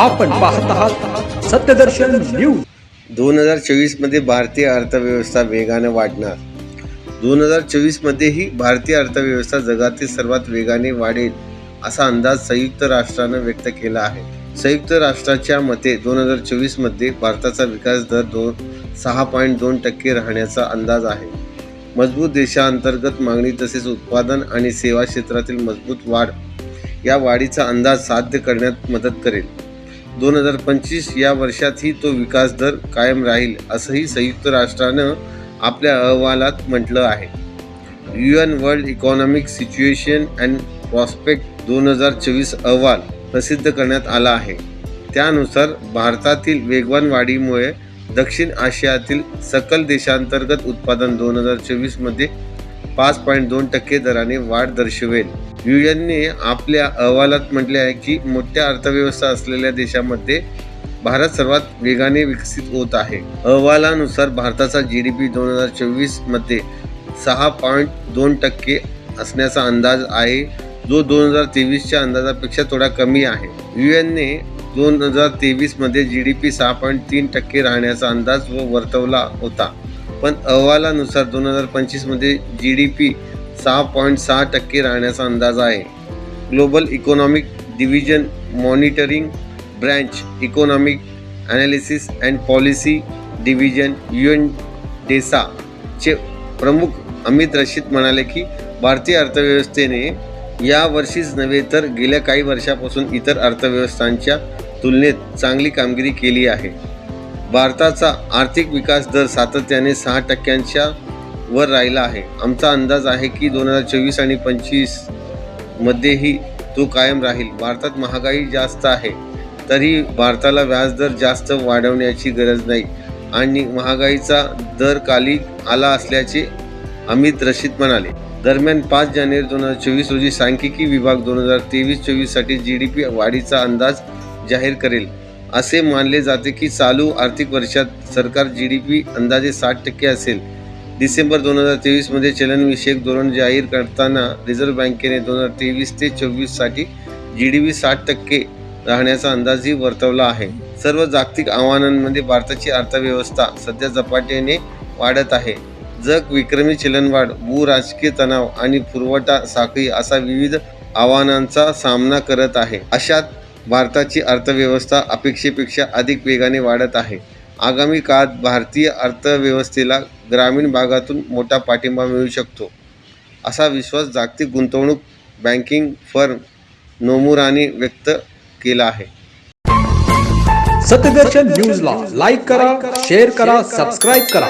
आपण पाहत आहात सत्यदर्शन न्यूज. दोन हजार चोवीसमध्ये भारतीय अर्थव्यवस्था वेगाने वाढणार. दोन हजार चोवीसमध्येही भारतीय अर्थव्यवस्था जगातील सर्वात वेगाने वाढेल असा अंदाज संयुक्त राष्ट्रानं व्यक्त केला आहे. संयुक्त राष्ट्राच्या मते दोन हजार चोवीसमध्ये भारताचा विकास दर दोन सहा पॉईंट दोन टक्के राहण्याचा अंदाज आहे. मजबूत देशांतर्गत मागणी तसेच उत्पादन आणि सेवा क्षेत्रातील मजबूत वाढ या वाढीचा अंदाज साध्य करण्यात मदत करेल. दोन हजार पंचवीस या वर्षातही तो विकास दर कायम राहील असंही संयुक्त राष्ट्रानं आपल्या अहवालात म्हटलं आहे. U N world economic situation and prospect दोन हजार चोवीस अहवाल प्रसिद्ध करण्यात आला आहे. त्यानुसार भारतातील वेगवान वाढीमुळे दक्षिण आशियातील सकल देशांतर्गत उत्पादन दोन हजार चोवीसमध्ये पाच पॉईंट दोन टक्के दराने वाढ दर्शवेल. युएनने आपल्या अहवालात म्हटले आहे की मोठ्या अर्थव्यवस्था असलेल्या देशामध्ये भारत सर्वात वेगाने विकसित होत आहे. अहवालानुसार भारताचा जी डी पी दोन हजार चोवीसमध्ये सहा पॉईंट दोन टक्के असण्याचा अंदाज आहे जो दोन हजार तेवीसच्या अंदाजापेक्षा थोडा कमी आहे. युएनने दोन हजार तेवीसमध्ये जी डी पी सहा पॉईंट तीन टक्के राहण्याचा अंदाज व वर्तवला होता. पण अहवालानुसार दोन हजार पंचवीसमध्ये जी डी पी सहा पॉईंट सहा टक्के राहण्याचा अंदाज आहे. Global economic division monitoring branch economic analysis and policy division U N डेसाचे प्रमुख अमित रशीद म्हणाले की भारतीय अर्थव्यवस्थेने या वर्षीच नव्हे तर गेल्या काही वर्षापासून इतर अर्थव्यवस्थांच्या तुलनेत चांगली कामगिरी केली आहे. भारताचा आर्थिक विकास दर सातत्याने सहा टक्क्यांच्या वर राहिला आहे. आमचा अंदाज आहे की दोन हजार चोवीस आणि पंचवीसमध्येही तो कायम राहील. भारतात महागाई जास्त आहे तरी भारताला व्याजदर जास्त वाढवण्याची गरज नाही आणि महागाईचा दर खाली आला असल्याचे अमित रशीद म्हणाले. दरम्यान पाच जानेवारी दोन हजार चोवीस रोजी सांख्यिकी विभाग दोन हजार तेवीस चोवीससाठी जी डी पी वाढीचा अंदाज जाहीर करेल. असे मानले जाते की चालू आर्थिक वर्षात सरकार जी डी पी अंदाजे साठ टक्के असेल. डिसेंबर दोन हजार तेवीसमध्ये चलनविषयक धोरण जाहीर करताना रिझर्व्ह बँकेने दोन हजार तेवीस ते चोवीससाठी जी डी पी साठ टक्के राहण्याचा अंदाजही वर्तवला आहे. सर्व जागतिक आव्हानांमध्ये भारताची अर्थव्यवस्था सध्या झपाट्याने वाढत आहे. जग विक्रमी चलनवाढ भू राजकीय तणाव आणि पुरवठा साखळी असा विविध आव्हानांचा सामना करत आहे. अशात भारताची अर्थव्यवस्था अपेक्षेपेक्षा अधिक वेगाने वाढत आहे. आगामी काळात भारतीय अर्थव्यवस्थेला ग्रामीण भागातून मोठा पाठिंबा मिळू शकतो असा विश्वास जागतिक गुंतवणूक बँकिंग फर्म नोमुराने व्यक्त केला आहे. सत्यदर्शन न्यूजला लाईक करा शेअर करा सबस्क्राईब करा.